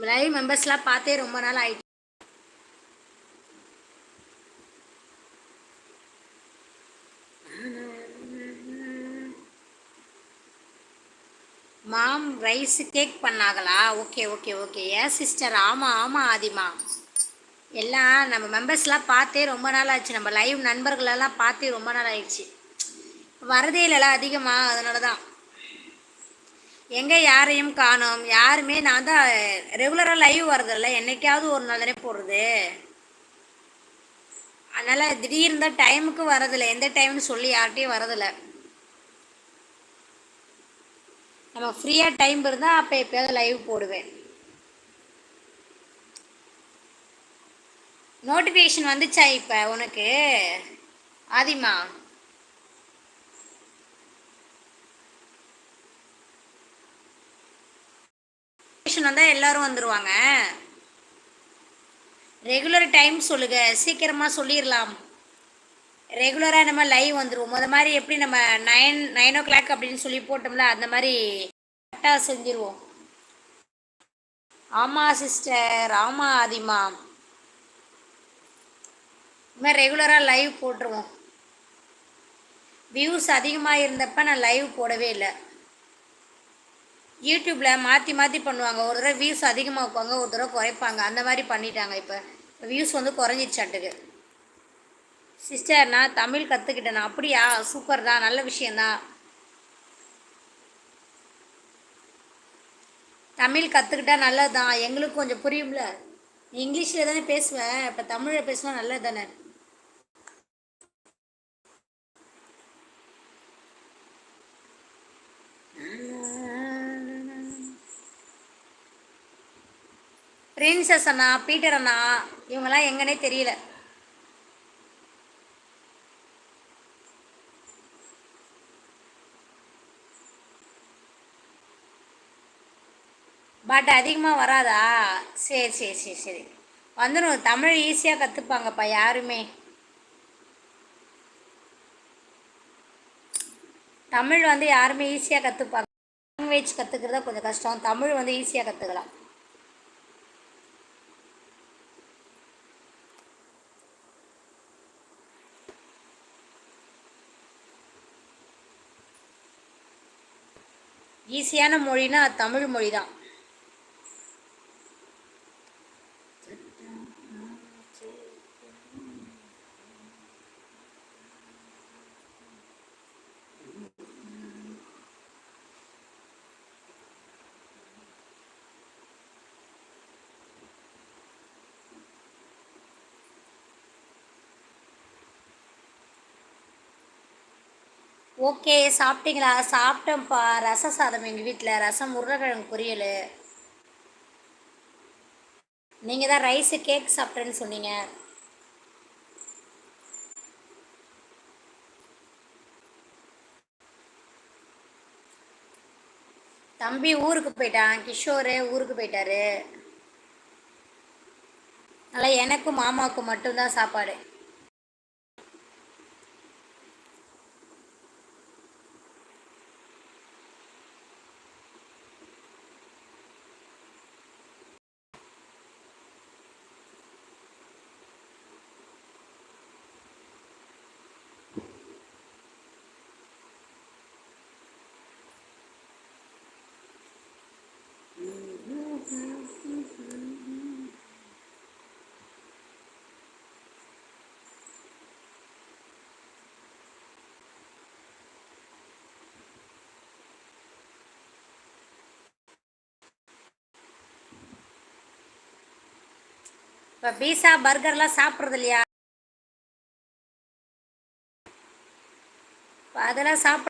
Live மெம்பர்ஸ்லாம் பார்த்தே ரொம்ப நாள் ஆயிடுச்சு மாம் ரைஸ் கேக் பண்ணாங்களா? ஓகே ஓகே ஓகே ஏன் சிஸ்டர் ஆமாம் ஆமாம் ஆதிமா. எல்லாம் நம்ம மெம்பர்ஸ்லாம் பார்த்தே ரொம்ப நாள் ஆச்சு நம்ம லைவ் நண்பர்களெல்லாம் பார்த்தே ரொம்ப நாள் ஆயிடுச்சு. வரதே இல்லைல்ல அதிகமாக அதனால தான் எங்கே யாரையும் காணோம். யாருமே நான் தான் ரெகுலராக லைவ் வரதில்ல என்னைக்காவது ஒரு நாள் தானே போடுறது அதனால் திடீர்னு தான் டைமுக்கு வரதில்லை எந்த டைம்னு சொல்லி யார்கிட்டையும் வரதில்ல நம்ம ஃப்ரீயாக டைம் இருந்தால் அப்போ எப்போயாவது லைவ் போடுவேன். நோட்டிஃபிகேஷன் வந்துச்சா இப்போ உனக்கு? ஆதிமா? நோட்டிஃபிகேஷன் வந்தால் எல்லாரும் வந்துடுவாங்க ரெகுலர் டைம் சொல்லுங்க. சீக்கிரமாக சொல்லிடலாம் ரெகுலராக நம்ம லைவ் வந்துடுவோம் முத மாதிரி எப்படி நம்ம நைன் நைன் ஓ கிளாக் அப்படின்னு சொல்லி போட்டோம்ல அந்த மாதிரி கரெக்டாக செஞ்சுருவோம். ஆமாம் சிஸ்டர் ஆமாம் ஆதிமா. இனிமேல் ரெகுலராக லைவ் போட்டுருவோம். வியூஸ் அதிகமாக இருந்தப்ப நான் லைவ் போடவே இல்லை. யூடியூப்பில் மாற்றி மாற்றி பண்ணுவாங்க. ஒரு தடவை வியூஸ் அதிகமாக வைப்பாங்க ஒரு தடவை குறைப்பாங்க. அந்த மாதிரி பண்ணிட்டாங்க இப்போ. வியூஸ் வந்து குறைஞ்சிச்சாட்டுக்கு சிஸ்டர் நான் தமிழ் கற்றுக்கிட்டேன் அப்படியா? சூப்பர் தான். நல்ல விஷயந்தான் தமிழ் கற்றுக்கிட்டா நல்லது தான் எங்களுக்கு கொஞ்சம் புரியும்ல? இங்கிலீஷில் தானே பேசுவேன். இப்போ தமிழில் பேசினா நல்லது தானே பிரின்சஸ் அண்ணா பீட்டர் அண்ணா இவங்கெல்லாம் எங்கன்னே தெரியல. பட் அதிகமாக வராதா? சரி சரி சரி சரி. வந்துடும் தமிழ் ஈஸியாக கற்றுப்பாங்கப்பா யாருமே. தமிழ் வந்து யாருமே ஈஸியாக கற்றுப்பாங்க லாங்குவேஜ் கற்றுக்கிறதா கொஞ்சம் கஷ்டம். தமிழ் வந்து ஈஸியாக கற்றுக்கலாம் ஈஸியான மொழினா அது தமிழ் மொழி தான் ஓகே சாப்பிட்டீங்களா? சாப்பிட்டேன்ப்பா. ரச சாதம் எங்கள் வீட்டில் ரசம் உருளைக்கிழங்கு பொரியல். நீங்கள் தான் ரைஸு கேக் சாப்பிட்டேன்னு சொன்னீங்க. தம்பி ஊருக்கு போயிட்டான். கிஷோரு ஊருக்கு போயிட்டாரு. அதனால் எனக்கும் மாமாவுக்கும் மட்டும்தான் சாப்பாடு. இப்போ பீஸா பர்கர்லாம் சாப்பிட்றது இல்லையா அதெல்லாம் சாப்பிட